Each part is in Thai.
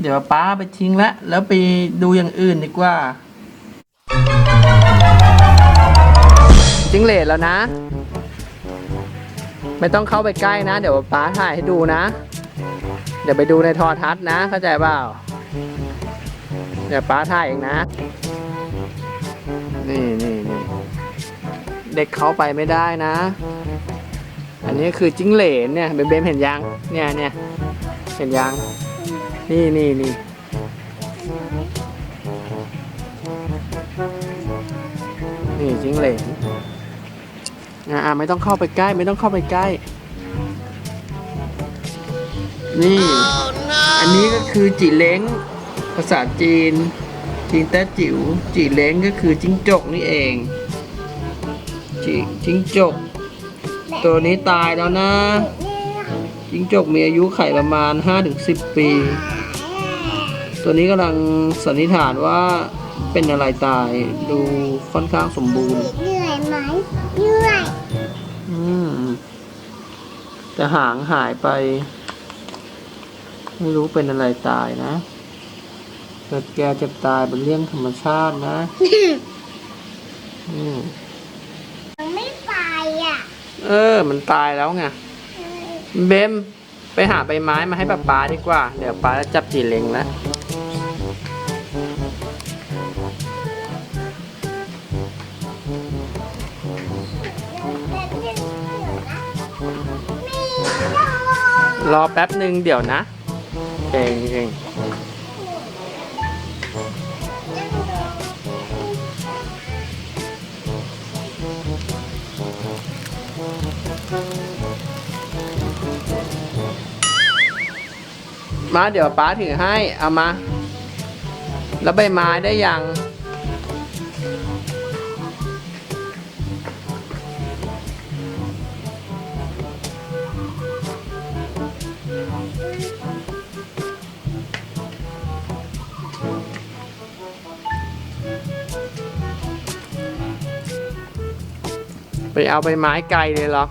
เดี๋ยวป้าไปทิ้งแล้วแล้วไปดูอย่างอื่นดีกว่าจิ้งเหลนแล้วนะ ไม่ต้องเข้าไปใกล้นะ เดี๋ยวป้าถ่ายให้ดูนะ เดี๋ยวไปดูในโทอทัศน์นะ เข้าใจเปล่าเดี๋ยวป้าถ่ายเองนะ นี่นี่นี่เด็กเขาไปไม่ได้นะ อันนี้คือจิ้งเหลนเนี่ยเบมเบมเห็นยังเนี่ยเนี่ยเห็นยัง นี่นี่นี่นี่จิ้งเหลนอะอะไม่ต้องเข้าไปใกล้ ไม่ต้องเข้าไปใกล้ นี่ อันนี้ก็คือจีเล้ง ภาษาจีน จีนแต้จิ๋วจีเล้งก็คือจิ้งจกนี่เองจิจิ้งจก ตัวนี้ตายแล้วนะ จิ้งจกมีอายุไข่ประมาณ 5-10 ปี ตัวนี้กำลังสันนิษฐานว่าเป็นอะไรตายดูค่อนข้างสมบูรณ์เหนื่อยไหมเหนื่อยอืมแต่หางหายไป ไม่รู้เป็นอะไรตายนะเกิดแกเจ็บตายเป็นเรื่องธรรมชาตินะอืมยังไม่ไปอะ เออ มันตายแล้วไงเบมไปหาใบไม้มาให้ป้าป๊าดีกว่า เดี๋ยวป๊าจะจับจีเล็งแล้ว รอแป๊บหนึ่งเดี๋ยวนะเก่งเก่งมาเดี๋ยวป๊าถือให้ เอามา แล้วใบไม้ได้ยัง ไปเอาใบไม้ไกลเลยเหรอ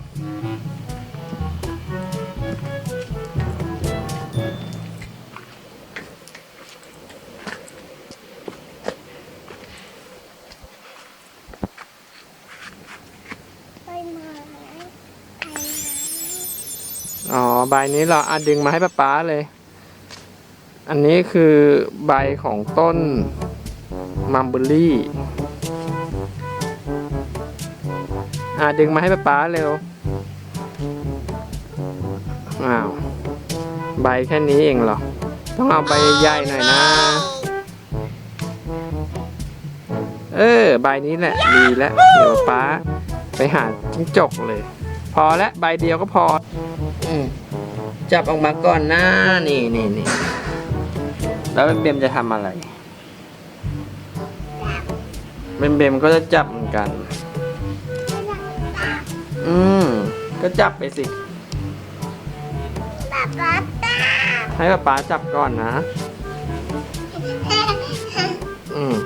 ไปมาไปมาอ๋อ ใบนี้เหราอะดึงมาให้ป๊าป๊าเลย อันนี้คือใบของต้นมัมเบอรี่ อะดึงมาให้ป๊าป๊าเร็ว อ้าว ใบแค่นี้เองเหรอ ต้องเอาใบใหญ่หน่อยนะ เออ ใบนี้แหละ ดีแล้วเดี๋ยวป๊าไปหาจิ้งจกเลย พอแล้วใบเดียวก็พอ อืมจับออกมาก่อนหน้า นี่นี่นี่แล้วเบมจะทำอะไรเบมเบมก็จะจับเหมือนกัน อืม ก็จับไปสิ ป๊าป๊าตาให้ป๊าป๊าจับก่อนนะ อืม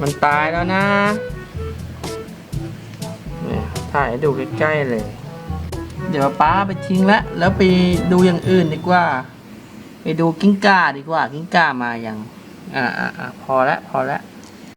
มันตายแล้วนะ เนี่ยถ่ายให้ดูใกล้ๆเลย เดี๋ยวป้าไปทิ้งแล้วแล้วไปดูอย่างอื่นดีกว่า ไปดูกิ้งก่าดีกว่า กิ้งก่ามายังอ่าอ่าอ่าพอละ พอละ